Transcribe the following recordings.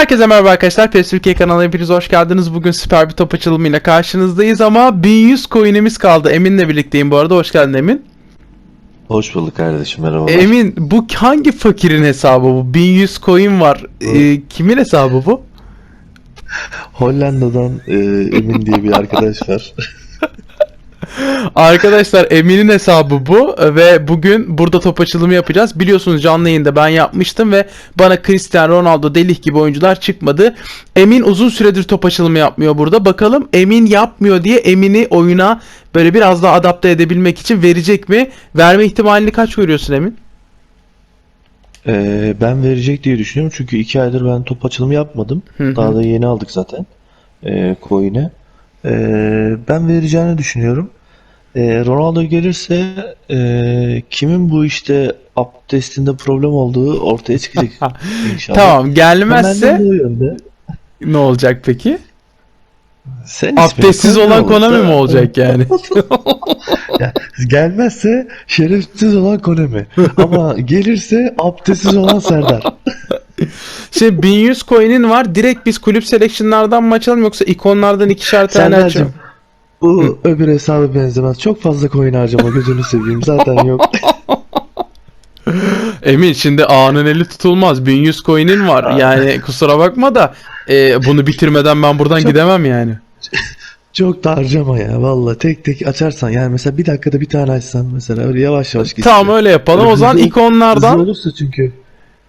Herkese merhaba arkadaşlar. PES Türkiye kanalına hepiniz hoş geldiniz. Bugün süper bir top açılımıyla karşınızdayız ama 1100 coin'imiz kaldı. Emin'le birlikteyim bu arada. Hoş geldin Emin. Hoş bulduk kardeşim merhaba. Emin bu hangi fakirin hesabı bu? 1100 coin var. Ee, kimin hesabı bu? Hollanda'dan e, Emin diye bir arkadaş var. Arkadaşlar Emin'in hesabı bu ve bugün burada top açılımı yapacağız. Biliyorsunuz canlı yayında ben yapmıştım ve bana Cristiano Ronaldo, Delih gibi oyuncular çıkmadı. Emin uzun süredir top açılımı yapmıyor burada. Bakalım Emin yapmıyor diye Emin'i oyuna böyle biraz daha adapte edebilmek için verecek mi? Verme ihtimalini kaç görüyorsun Emin? E, ben verecek diye düşünüyorum çünkü iki aydır ben top açılımı yapmadım. Hı hı. Daha da yeni aldık zaten e, coin'e. E, ben vereceğini düşünüyorum. E, Ronaldo gelirse e, kimin bu işte abdestinde problem olduğu ortaya çıkacak inşallah. Tamam gelmezse ne olacak peki? Sen Abdestsiz olan Konami mi olacak yani? Ya, gelmezse şerefsiz olan Konami. Ama gelirse abdestsiz olan Serdar. Şimdi 1100 coin'in var. Direkt biz kulüp selection'lardan mı açalım yoksa ikonlardan ikişer tane Serdar'cığım açalım? Bu öbür hesabı benzemez. Çok fazla coin harcama gözünü seveyim. Zaten yok. Emin şimdi ağanın eli tutulmaz. 1100 coin'in var. Yani kusura bakma da e, bunu bitirmeden ben buradan Çok- gidemem yani. Çok da harcama ya. Valla tek tek açarsan yani mesela bir dakikada bir tane açsan mesela öyle yavaş yavaş git. Tamam öyle yapalım. O zaman Hızlı- ikonlardan Hızlı olursa çünkü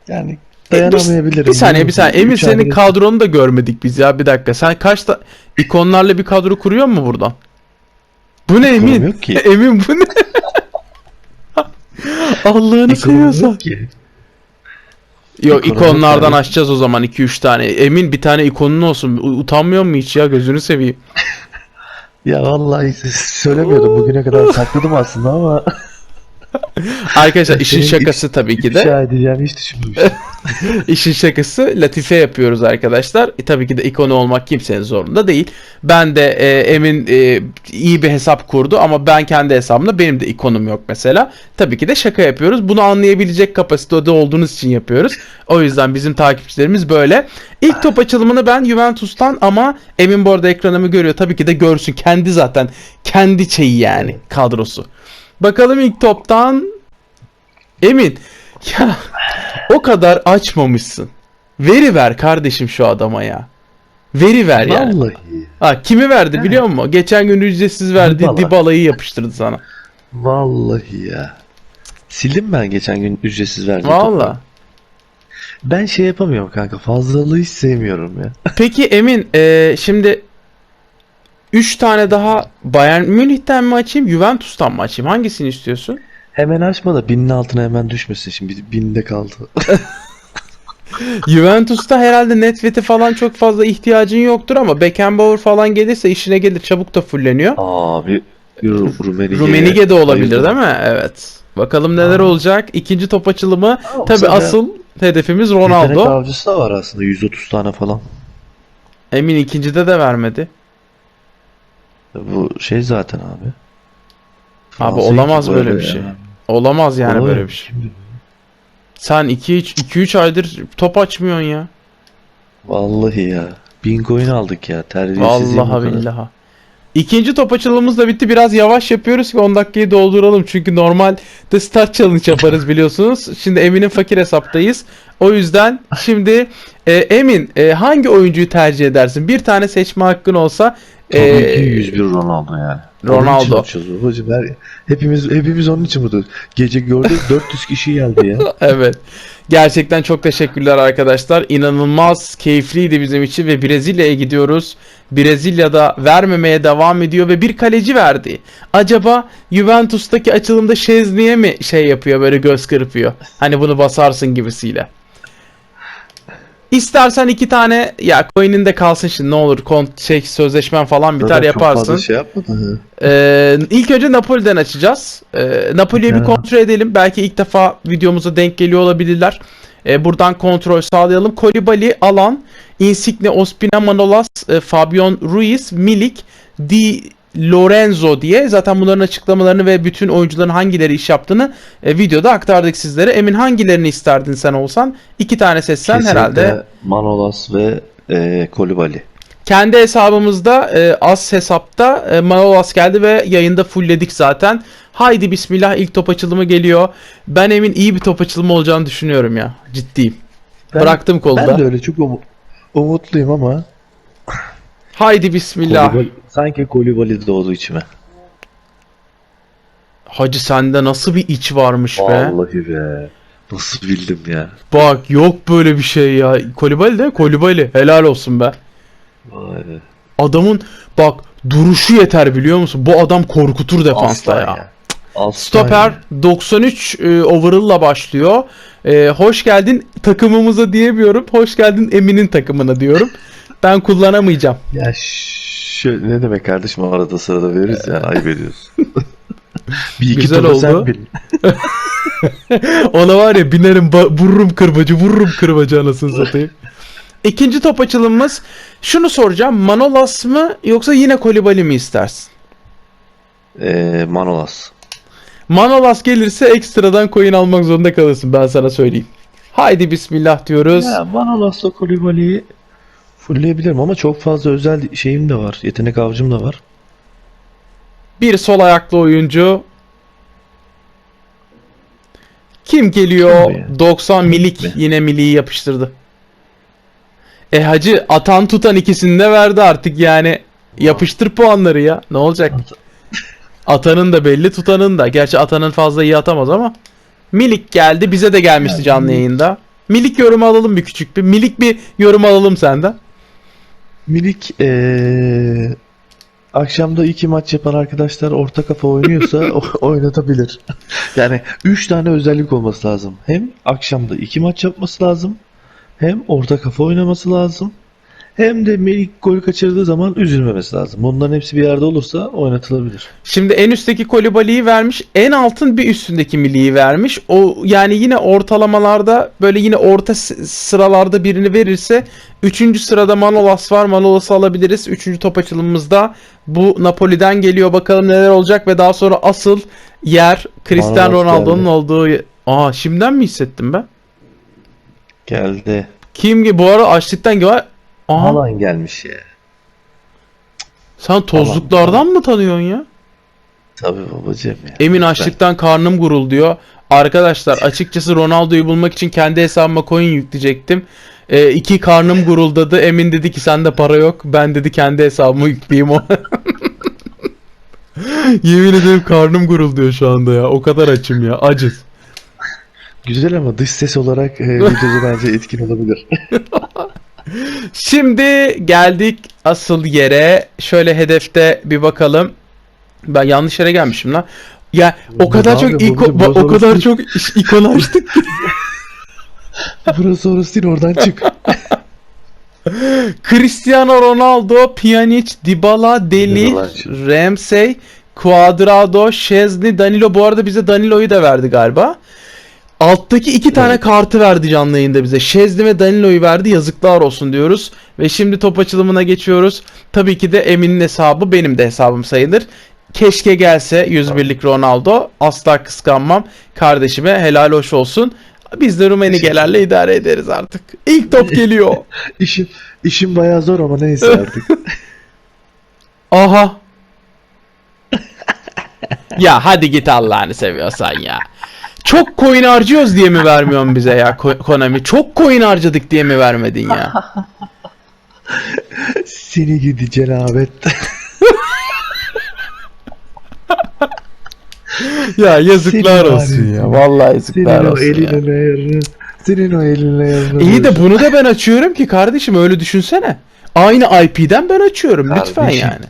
yani dayanamayabilirim. Bir saniye bir saniye. Emin Üç senin kadronu da görmedik biz ya. Bir dakika. Sen kaç da ikonlarla bir kadro kuruyor mu buradan? Bu ne Emin? yok ki. Emin bu ne? Allah'ını seviyorsan. yok ki. Yok İkonum ikonlardan yani. açacağız o zaman 2-3 tane. Emin bir tane ikonun olsun. Utanmıyor mu hiç ya gözünü seveyim. Ya vallahi söylemiyordum bugüne kadar sakladım aslında ama Arkadaşlar işin şakası tabii ki de. ifşa edeceğimi hiç düşünmemiştim. İşin şakası latife yapıyoruz arkadaşlar. E, tabii ki de ikonu olmak kimsenin zorunda değil. Ben de e, Emin e, iyi bir hesap kurdu ama ben kendi hesabımda benim de ikonum yok mesela. Tabii ki de şaka yapıyoruz. Bunu anlayabilecek kapasitede olduğunuz için yapıyoruz. O yüzden bizim takipçilerimiz böyle. İlk top açılımını ben Juventus'tan ama Emin bu arada ekranımı görüyor. Tabii ki de görsün. Kendi zaten kendi şeyi yani kadrosu. Bakalım ilk toptan Emin ya o kadar açmamışsın. Veri ver kardeşim şu adama ya. Veri ver yani. Vallahi. Ha, kimi verdi biliyor musun? Geçen gün ücretsiz verdiği Dybala. Dybala'yı yapıştırdı sana. Vallahi ya. Sildim ben geçen gün ücretsiz verdiğim Valla. Ben şey yapamıyorum kanka. Fazlalığı hiç sevmiyorum ya. Peki Emin e, şimdi 3 tane daha Bayern Münih'ten mi açayım Juventus'tan mı açayım? Hangisini istiyorsun? Hemen açma da binin altına hemen düşmesin. Şimdi binde kaldı. Juventus'ta herhalde Netvet'e falan çok fazla ihtiyacın yoktur ama Beckenbauer falan gelirse işine gelir çabuk da fulleniyor. Abi Ru- Rumenige. Rumenige de olabilir bayıldım. değil mi? Evet. Bakalım neler Aa. olacak. İkinci top açılımı. Ama Tabi asıl hedefimiz Yetenek Ronaldo. avcısı da var aslında 130 tane falan. Emin ikincide de vermedi. Bu şey zaten abi. Abi Fazla olamaz böyle bir şey. ya. Olamaz yani Olamıyor böyle bir şey. şimdi. Sen 2-3 aydır top açmıyorsun ya. Vallahi ya. Bin coin aldık ya. Terbiyesizliğim bu Vallahi kadar. billahi. İkinci top açılımımız da bitti. Biraz yavaş yapıyoruz ki 10 dakikayı dolduralım. Çünkü normalde start challenge yaparız biliyorsunuz. Şimdi Emin'in fakir hesaptayız. O yüzden şimdi e, Emin e, hangi oyuncuyu tercih edersin? Bir tane seçme hakkın olsa Tabii e, ki 101 Ronaldo yani. Ronaldo. Onun için babacım. Her, hepimiz hepimiz onun için buradayız. Gece gördük 400 kişi geldi ya. Evet. Gerçekten çok teşekkürler arkadaşlar. İnanılmaz keyifliydi bizim için ve Brezilya'ya gidiyoruz. Brezilya'da vermemeye devam ediyor ve bir kaleci verdi. Acaba Juventus'taki açılımda Şezni'ye mi şey yapıyor böyle göz kırpıyor? Hani bunu basarsın gibisiyle. İstersen iki tane ya coin'in de kalsın şimdi ne olur kont şey sözleşmen falan biter Zaten çok yaparsın. fazla şey. Ee, ilk önce Napoli'den açacağız. Ee, Napoli'yi bir kontrol edelim. Belki ilk defa videomuza denk geliyor olabilirler. Ee, buradan kontrol sağlayalım. Kolibali, Alan, Insigne, Ospina, Manolas, e, Fabian Ruiz, Milik, Di Lorenzo diye. Zaten bunların açıklamalarını ve bütün oyuncuların hangileri iş yaptığını e, videoda aktardık sizlere. Emin hangilerini isterdin sen olsan? İki tane seçsen Kesinlikle herhalde. Manolas ve e, Kolibali. Kendi hesabımızda e, az hesapta e, Manolas geldi ve yayında fullledik zaten. Haydi bismillah ilk top açılımı geliyor. Ben Emin iyi bir top açılımı olacağını düşünüyorum ya. Ciddiyim. Ben- Bıraktım kolda. Ben de öyle çok umu- umutluyum ama Haydi bismillah. Kolibali, sanki Kolibali doğdu içime. Hacı sende nasıl bir iç varmış be. Vallahi be. Nasıl bildim ya. Bak yok böyle bir şey ya. Kolibali de Kolibali. Helal olsun be. Vay be. Adamın bak duruşu yeter biliyor musun? Bu adam korkutur defansta Aslan ya. Aslan Stoper ya. 93 e, overall'la başlıyor. E, hoş geldin takımımıza diyemiyorum. Hoş geldin Emin'in takımına diyorum. Ben kullanamayacağım. Ya şöyle ne demek kardeşim arada sırada veririz yani ayıp ediyorsun. bir iki Güzel turda sen oldu. bil. Ona var ya binerim vururum kırbacı vururum kırbacı anasını satayım. İkinci top açılımımız. Şunu soracağım. Manolas mı yoksa yine Kolibali mi istersin? Ee, Manolas. Manolas gelirse ekstradan coin almak zorunda kalırsın ben sana söyleyeyim. Haydi bismillah diyoruz. Ya Manolas'la Kolibali'yi fullleyebilirim ama çok fazla özel şeyim de var. Yetenek avcım da var. Bir sol ayaklı oyuncu. Kim geliyor? Kim bu ya? 90 milik. mi? Yine miliyi yapıştırdı. E hacı atan tutan ikisini de verdi artık yani. Yapıştır puanları ya. Ne olacak? Atanın da belli tutanın da. Gerçi atanın fazla iyi atamaz ama. Milik geldi. Bize de gelmişti canlı yayında. Milik yorum alalım bir küçük bir. Milik bir yorum alalım senden. Milik ee, akşamda iki maç yapan arkadaşlar orta kafa oynuyorsa oynatabilir. Yani 3 tane özellik olması lazım. Hem akşamda iki maç yapması lazım. Hem orta kafa oynaması lazım. Hem de Milik gol kaçırdığı zaman üzülmemesi lazım. Bunların hepsi bir yerde olursa oynatılabilir. Şimdi en üstteki Kolibali'yi vermiş. En altın bir üstündeki Mili'yi vermiş. O yani yine ortalamalarda böyle yine orta sıralarda birini verirse 3. sırada Manolas var. Manolas'ı alabiliriz. 3. top açılımımızda bu Napoli'den geliyor. Bakalım neler olacak ve daha sonra asıl yer Cristiano Ronaldo'nun olduğu Aa şimdiden mi hissettim ben? Geldi. Kim ki bu ara açlıktan gel. Aha Haaland gelmiş ya. sen tozluklardan mı tanıyorsun ya? Tabii babacığım ya. Emin açlıktan karnım gurul diyor. Arkadaşlar açıkçası Ronaldo'yu bulmak için kendi hesabıma coin yükleyecektim. Ee, iki karnım guruldadı. Emin dedi ki sende para yok. Ben dedi kendi hesabıma yükleyeyim o. Yemin ederim karnım gurulduyor şu anda ya. O kadar açım ya. Acız. Güzel ama dış ses olarak e, videoda bence etkin olabilir. Şimdi geldik asıl yere. Şöyle hedefte bir bakalım. Ben yanlış yere gelmişim lan. Ya o kadar çok yapıyorsun iko- babacığım? o kadar Burası- çok iş- ikon açtık ki. Burası orası değil oradan çık. Cristiano Ronaldo, Pjanic, Dybala, Yalancı. Ramsey, Cuadrado, Szczesny, Danilo. Bu arada bize Danilo'yu da verdi galiba. Alttaki iki tane Evet. kartı verdi canlı yayında bize. Szczesny ve Danilo'yu verdi. Yazıklar olsun diyoruz. Ve şimdi top açılımına geçiyoruz. Tabii ki de Emin'in hesabı benim de hesabım sayılır. Keşke gelse 101'lik Ronaldo. Asla kıskanmam. Kardeşime helal hoş olsun. Biz de Rumenigelerle idare ederiz artık. İlk top geliyor. İşim, işim bayağı zor ama neyse artık. Aha. ya hadi git Allah'ını seviyorsan ya. Çok coin harcıyoruz diye mi vermiyorsun bize ya Ko- Konami? Çok coin harcadık diye mi vermedin ya? Seni gidi cenabet. ya yazıklar Seni olsun var ya. ya. Vallahi Senin yazıklar o olsun ya. eline ayarını. Senin o eline ayarını. İyi de bunu da ben açıyorum ki kardeşim öyle düşünsene. Aynı IP'den ben açıyorum lütfen Kardeşim. yani.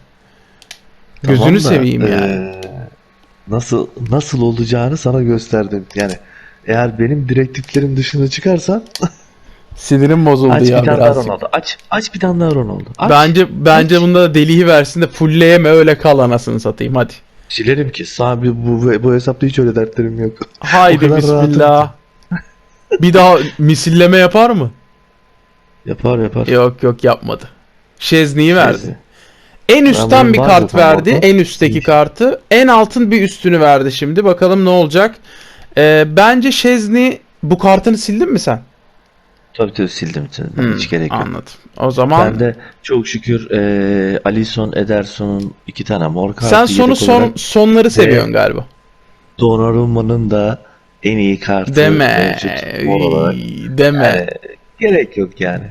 Gözünü seveyim yani. eee, nasıl nasıl olacağını sana gösterdim. Yani eğer benim direktiflerim dışına çıkarsan Sinirim bozuldu aç ya bir tane daha birazcık. Ronaldo. Aç aç bir tane daha Ronaldo. Aç. Bence bence bunda da deliği versin de fullleyeme öyle kal anasını satayım hadi. Silerim ki. Sağ bir bu bu hesapta hiç öyle dertlerim yok. Haydi bismillah. Bir daha misilleme yapar mı? Yapar yapar. Yok yok yapmadı. Şezni'yi verdi. Neyse. En üstten bir kart zaten verdi. orada. En üstteki İyi. kartı. En altın bir üstünü verdi şimdi. Bakalım ne olacak. Ee, bence Şezni bu kartını sildin mi sen? Tabii tabii sildim sildim. Hmm, Hiç gerek yok. Anladım. O zaman Ben de çok şükür e, Alisson, Ederson'un iki tane mor kartı sen sonu yedek son olarak sonları seviyorsun galiba. Donnarumma'nın da en iyi kartı Deme. mevcut mor olarak. Deme. Yani gerek yok yani.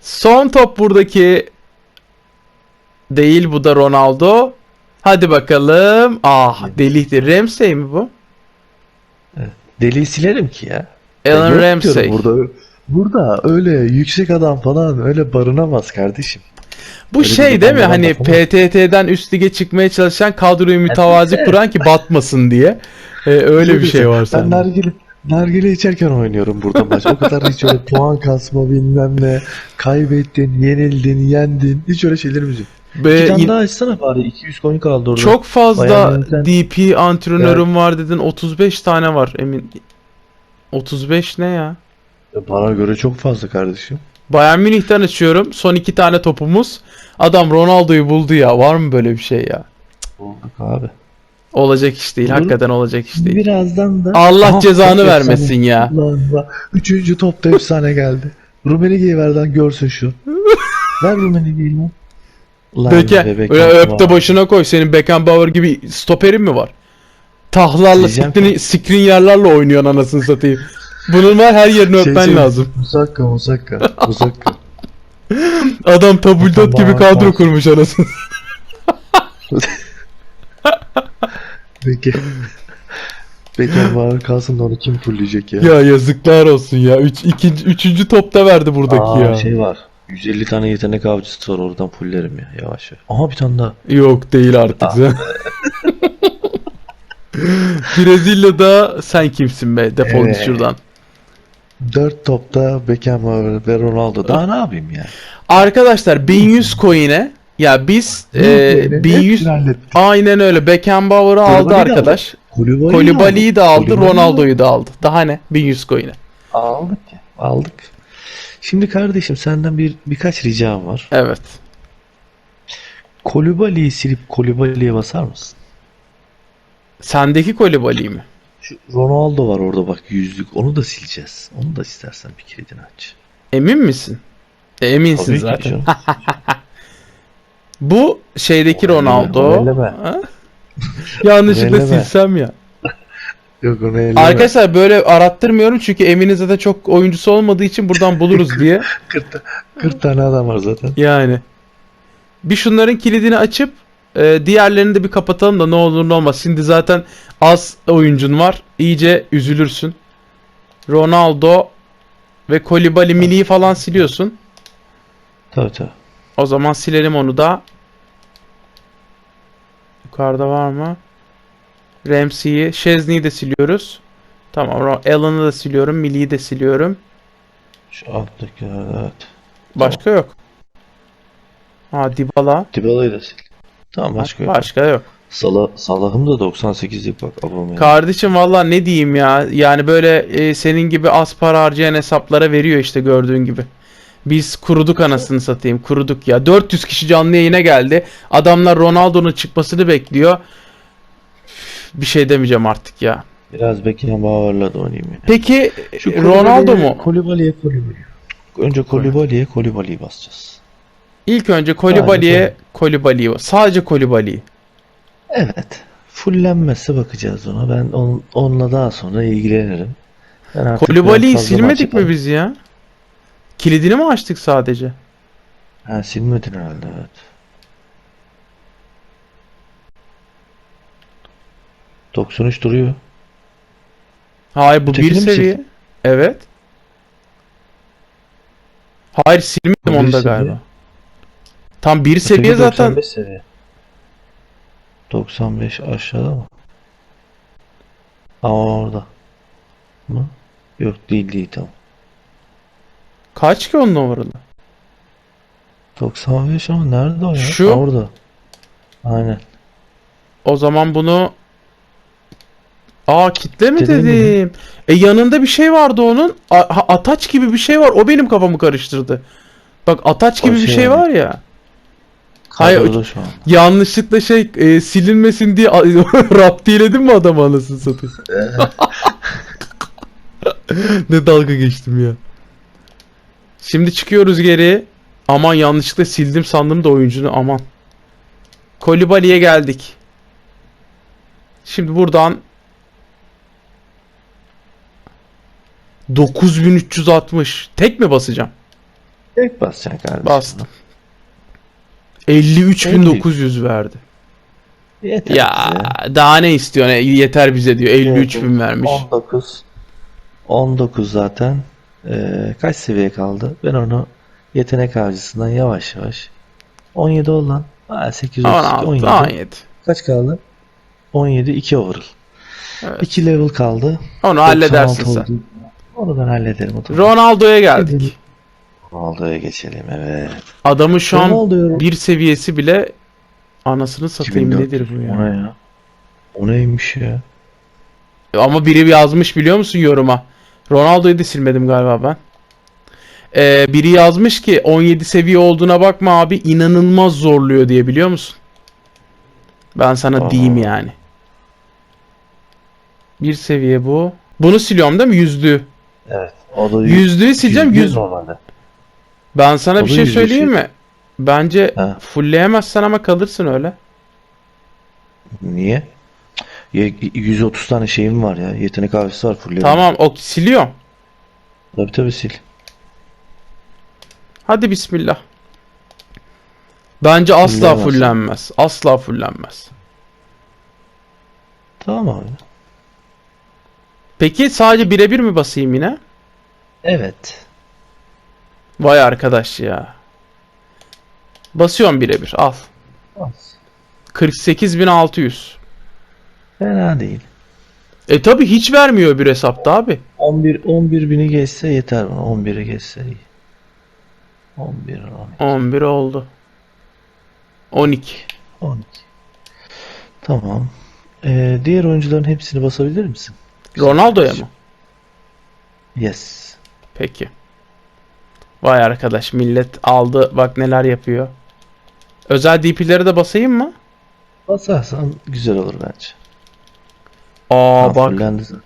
Son top buradaki değil bu da Ronaldo. Hadi bakalım. Ah delihti. Ramsey mi bu? Deliği silerim ki ya. Alan Ya yok Ramsey. diyorum Burada, burada öyle yüksek adam falan öyle barınamaz kardeşim. Bu Öyle bir şey değil mi? adam Hani. PTT'den üst lige çıkmaya çalışan kadroyu mütevazi kuran ki batmasın diye. Ee, öyle bir şey var Ben sende. nargile, nargile içerken oynuyorum burada maç. O kadar hiç öyle puan kasma bilmem ne. Kaybettin, yenildin, yendin. Hiç öyle şeylerimiz yok. Ve Bir tane daha açsana bari. 200 coin kaldı orada. çok fazla Bayern Münih'ten- DP antrenörüm var dedin. 35 tane var emin. 35 ne ya? Bana göre çok fazla kardeşim. Bayern Münih'ten açıyorum. Son iki tane topumuz. Adam Ronaldo'yu buldu ya. Var mı böyle bir şey ya? Bulduk abi. Olacak iş değil. Olur. Hakikaten olacak iş değil. Birazdan da... Allah Aha, cezanı çok vermesin efsane. ya. Allah Allah. Üçüncü topta efsane geldi. Rumenige'yi verden görsün şu. Ver Rumenige'yi lan. Lan Peki bebek öyle öp de başına koy. Senin Beckenbauer gibi stoperin mi var? Tahlarla, Diyeceğim screen yerlerle oynuyorsun anasını satayım. Bunun var her yerini Şey, öpmen şey, lazım. Musakka, Musakka, Musakka. Adam tabldot gibi Beckenbauer kadro kalsın. kurmuş anasını. Peki. Beckenbauer kalsın da onu kim fulleyecek ya? ya yazıklar olsun ya. Üç, ikinci, üçüncü topta verdi buradaki Aa, ya. şey var. 150 tane yetenek avcısı var oradan fullerim ya yavaş yavaş. Aha bir tane daha. Yok değil artık. Ah. Brezilya'da sen kimsin be? Defol git Evet. şuradan. 4 topta Beckenbauer ve Ronaldo. Daha ne yapayım ya? Arkadaşlar 1100 coin'e ya biz e, 1100 aynen öyle Beckenbauer'ı aldı de arkadaş. Kolibali'yi, de aldı, Ronaldo'yu da aldı. Daha ne? 1100 coin'e. Aldık ya. Aldık. Şimdi kardeşim senden bir birkaç ricam var. Evet. Kolibali'yi silip Kolibali'ye basar mısın? Sendeki Kolibali mi? Şu Ronaldo var orada bak yüzlük. Onu da sileceğiz. Onu da istersen bir kilidini aç. Emin misin? E, eminsin Tabii zaten. Bu şeydeki Ronaldo. Yanlışlıkla silsem ya. Yok onu elleme. Arkadaşlar böyle arattırmıyorum çünkü Emin'in zaten çok oyuncusu olmadığı için buradan buluruz diye. 40, ta- 40 tane adam var zaten. Yani. Bir şunların kilidini açıp e, diğerlerini de bir kapatalım da ne olur ne olmaz. Şimdi zaten az oyuncun var. İyice üzülürsün. Ronaldo ve Kolibali Mili'yi falan siliyorsun. Tabii tabii. O zaman silelim onu da. Yukarıda var mı? Ramsey'i, Şezni'yi de siliyoruz. Tamam, Allen'ı da siliyorum, Mili'yi de siliyorum. Şu alttaki evet. Başka yok. Ha Dybala. Dybala'yı da sil. Tamam başka yok. Başka yok. Salah, Salah'ım da 98'lik bak abam. Kardeşim valla ne diyeyim ya. Yani böyle e, senin gibi az para harcayan hesaplara veriyor işte gördüğün gibi. Biz kuruduk anasını satayım. Kuruduk ya. 400 kişi canlı yayına geldi. Adamlar Ronaldo'nun çıkmasını bekliyor. Bir şey demeyeceğim artık ya. Biraz Beckenbauer'la da oynayayım ya. Peki Şu Ronaldo mu? Kolibali'ye Kolibali. Önce Kolibali'ye Kolibali'yi basacağız. İlk önce Kolibali'ye Kolibali'yi. Sadece Kolibali'yi. Evet. Fullenmezse bakacağız ona. Ben on, onunla daha sonra ilgilenirim. Kolibali'yi silmedik mi biz ya? Kilidini mi açtık sadece? Ha silmedin herhalde evet. ...93 duruyor. Hayır bu bir Ötekini mi seviye. sildin? Evet. Hayır silmedim Bu bir onda seviye. galiba. Tam bir seviye Öteki zaten. 95 seviye. 95 aşağıda mı? Ama orada. Mı? Yok değil değil tamam. Kaç ki onun numaralı? 95 ama nerede o ya? Şu- Ha, orada. Aynen. O zaman bunu Aa kitle mi Kitledin mi? dedim? E yanında bir şey vardı onun. A- ha, ataç gibi bir şey var. O benim kafamı karıştırdı. Bak ataç gibi bir şey şey var. var ya. Hayır, Kadroda şu an. Yanlışlıkla şey e, silinmesin diye raptiledim mi adamı anasını satayım. ne dalga geçtim ya. Şimdi çıkıyoruz geri. Aman yanlışlıkla sildim sandım da oyuncunu aman. Kolibali'ye geldik. Şimdi buradan 9360 tek mi basacağım? Tek basacaksın kardeşim. Bastım. 53900 verdi. Yeter Ya bize. daha ne istiyorsun? E, Yeter bize diyor. 53 bin vermiş. 19. 19 zaten. Ee, kaç seviye kaldı? Ben onu yetenek avcısından yavaş yavaş. 17 ol lan. Ha, 832, 16, 17. 17. Kaç kaldı? 17, 2 overall. Evet. 2 level kaldı. Onu halledersin 96 sen. oldu. Onu ben hallederim. o. Ronaldo'ya geldik. Ronaldo'ya geçelim evet. Adamın şu an bir seviyesi bile anasını satayım 2400. nedir bu O ya? ne ya? O neymiş ya? Ama biri yazmış biliyor musun yoruma? Ronaldo'yu da silmedim galiba ben. Ee, biri yazmış ki 17 seviye olduğuna bakma abi inanılmaz zorluyor diye biliyor musun? Ben sana Aa. diyeyim yani. Bir seviye bu. Bunu siliyorum değil mi? Yüzlüğü. Evet. O da Yüzlüğü sileceğim. yüz Yüz... normalde. Ben sana O bir şey söyleyeyim mi? Bence Ha. fullleyemezsen ama kalırsın öyle. Niye? Ya, 130 tane şeyim var ya. Yetenek avcısı var fullerim. Tamam o siliyorum. Tabii tabii sil. Hadi bismillah. Bence asla fullenmez. Asla fullenmez. Tamam abi. Peki sadece birebir mi basayım yine? Evet. Vay arkadaş ya. Basıyorum birebir al. Bas. 48600. Fena değil. E tabi hiç vermiyor bir hesapta abi. 11 11 bini geçse yeter bana. 11'i geçse iyi. 11 12 11 oldu. 12. 12. Tamam. Ee, diğer oyuncuların hepsini basabilir misin? Ronaldo'ya mı? Yes. Peki. Vay arkadaş millet aldı bak neler yapıyor. Özel DP'leri de basayım mı? Basarsan güzel olur bence. Aa Ha, bak. fullendi zaten.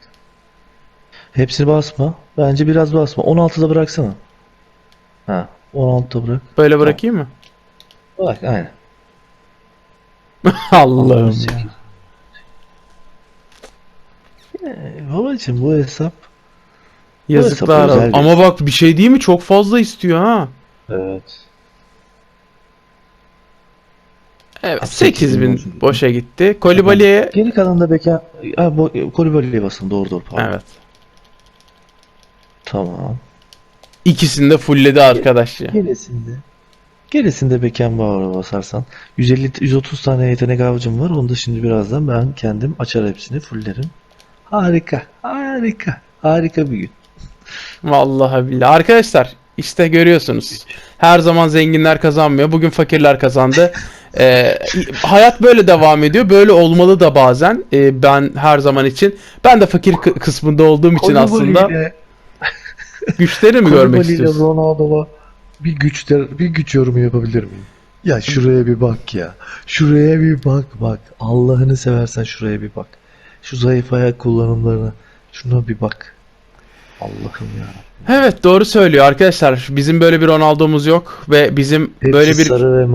Hepsini basma. Bence biraz basma. 16'da bıraksana. Ha, 16'da bırak. Böyle bırakayım mı? Bak aynen. Allah'ım. ya. 18. Babacım bu hesap Yazıklar bir- Ama bak bir şey değil mi? Çok fazla istiyor ha. evet. Evet. Ha, 8000 8000 boşa gitti. Kolibali'ye Geri kalan da beka ha, bu Kolibali'ye basın doğru doğru pardon. Evet. Tamam. İkisini de fullledi arkadaş ya. Gerisinde Gerisinde Beckenbauer'a basarsan 150 130 tane yetenek avcım var. Onu da şimdi birazdan ben kendim açar hepsini fullerim. Harika. Harika. Harika bir gün. Vallahi billahi. Arkadaşlar işte görüyorsunuz. Her zaman zenginler kazanmıyor. Bugün fakirler kazandı. Ee, hayat böyle devam ediyor. Böyle olmalı da bazen. Ee, ben her zaman için. Ben de fakir kı- kısmında olduğum için aslında güçleri mi görmek istiyorsun? Ronaldo'la bir güç bir güç yorumu yapabilir miyim? Ya şuraya bir bak ya. Şuraya bir bak bak. Allah'ını seversen şuraya bir bak. Şu zayıf ayak kullanımlarına şuna bir bak. Allah'ım ya. Evet doğru söylüyor arkadaşlar. Bizim böyle bir Ronaldo'muz yok ve bizim Hepsi böyle bir.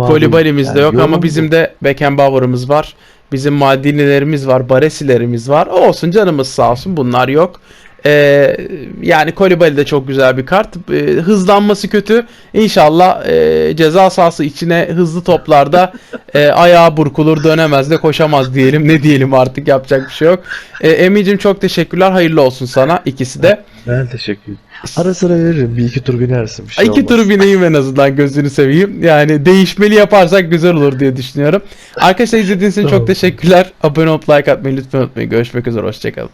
Kolibali'miz de Yani yok ama bizim de Beckenbauer'ımız var. Bizim Maldini'lerimiz var, Baresi'lerimiz var. Olsun canımız sağ olsun bunlar yok. Ee, yani Kolibali de çok güzel bir kart. Ee, hızlanması kötü. İnşallah e, ceza sahası içine hızlı toplarda e, ayağı burkulur dönemez de koşamaz diyelim. Ne diyelim artık yapacak bir şey yok. Ee, Emicim çok teşekkürler. Hayırlı olsun sana ikisi de. Ben teşekkür ederim. Ara sıra veririm. Bir iki tur binersin. Bir şey İki olmaz. tur bineyim en azından gözünü seveyim. Yani değişmeli yaparsak güzel olur diye düşünüyorum. Arkadaşlar izlediğiniz için çok teşekkürler. Abone olup like atmayı lütfen unutmayın. Görüşmek üzere. Hoşçakalın.